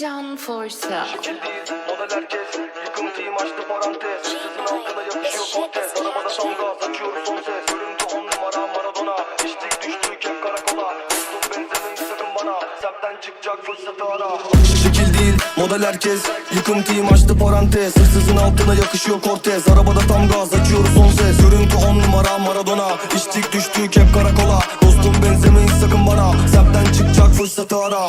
Can Forsa. Şekil değil, model herkes. Yıkım team açtı parantez. Sızın altına yapışıyor kontes. Arabada tam gaz açıyoruz son ses. Görüntü on numara Maradona. İçtik düştük hep karakola. Dostum benzemeyin sakın bana. Semtten çıkacak fırsatı ara. Şekil değil, model herkes. Yıkım team açtı parantez. Hırsızın altına yakışıyor Cortez Arabada tam gaz açıyoruz son ses. Görüntü on numara Maradona. İçtik düştük hep karakola. Dostum benzemeyin sakın bana. Semtten çıkacak fırsatı ara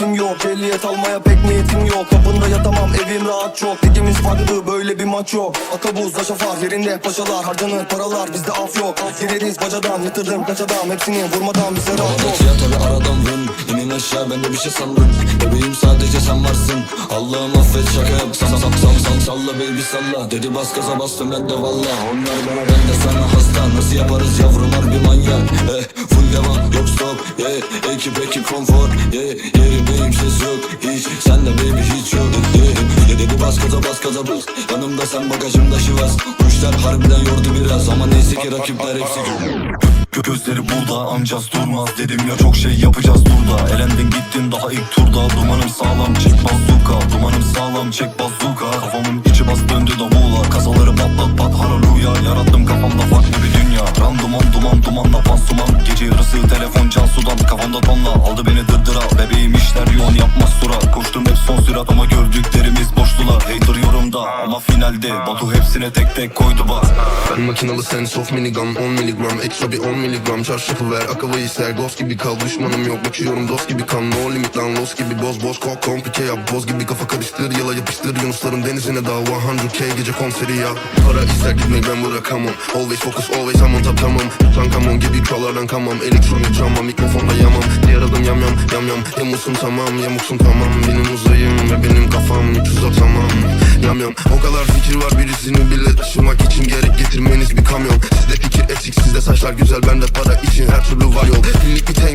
ehliyetim yok. Ehliyet almaya pek niyetim yok. Kapında yatamam evim rahat çok. Ligimiz farklı böyle bir maç yok. Akabuz şafar yerinde paşalar Harcanır paralar bizde af yok. Gireriz bacadan yatırdım kaç adam. Hepsini vurmadan bize rahat yok Ya tabi aradan vın İnin aşağı ben de bir şey sandım. Bebeğim sadece sen varsın. Allah'ım affet şaka yap. Sal sal sal sal salla baby salla. Dedi bas gaza bastım ben de valla. Onlar bana ben de sana hasta. Nasıl yaparız yavrum harbi manyak. Eh, Full devam. Yok stop yeah. Ekip ekip konfor yeah. Yerimdeyim ses yok hiç. Sen de baby hiç yok yeah. Dedi bas gaza bas gaza bas. Yanımda sen bagajımda şivas. Kuşlar harbiden yordu biraz. Ama neyse ki rakipler hepsi Gö- Gözleri burada amcaz durmaz Dedim. Ya çok şey yapacağız durda Elendin gittin daha ilk turda. Dumanım sağlam çek bazuka Dumanım sağlam çek bazuka Kafamın içi bas döndü davula. Kasaları patlat pat haraluya Yarattım kafamda farklı bir dünya. Randuman duman dumanla pansuman Gece yarısı telefon can sudan Kafamda tonla. Aldı beni dırdıra. Bebeğim işler yoğun yapmaz surat Koştum finalde. Batu hepsine tek tek koydu bak. Ben makinalı sen soft minigun 10 miligram Ekstra bir 10 miligram Çarşafı ver akavayı ser Ghost gibi kal düşmanım yok. Bakıyorum dost gibi kan. No limit lan lost gibi boz boz. Kok komplike yap. Boz gibi kafa karıştır Yala yapıştır. Yunusların denizine dal 100k gece konseri ya Para ister gitmeyi ben bırakamam. Always focus always I'm on tamam. Tutankamon gibi krallardan kamam. Elektronik drama mikrofonda yamam. Diğer adım yam yam yam yam. Yamuksun tamam yamuksun tamam. Benim uzayım ve benim kafam. 300 yam o kadar fikir var birisini bile taşımak için Gerek getirmeniz bir kamyon Sizde fikir eksik sizde saçlar güzel bende para için her türlü var yol Birlik bir tengü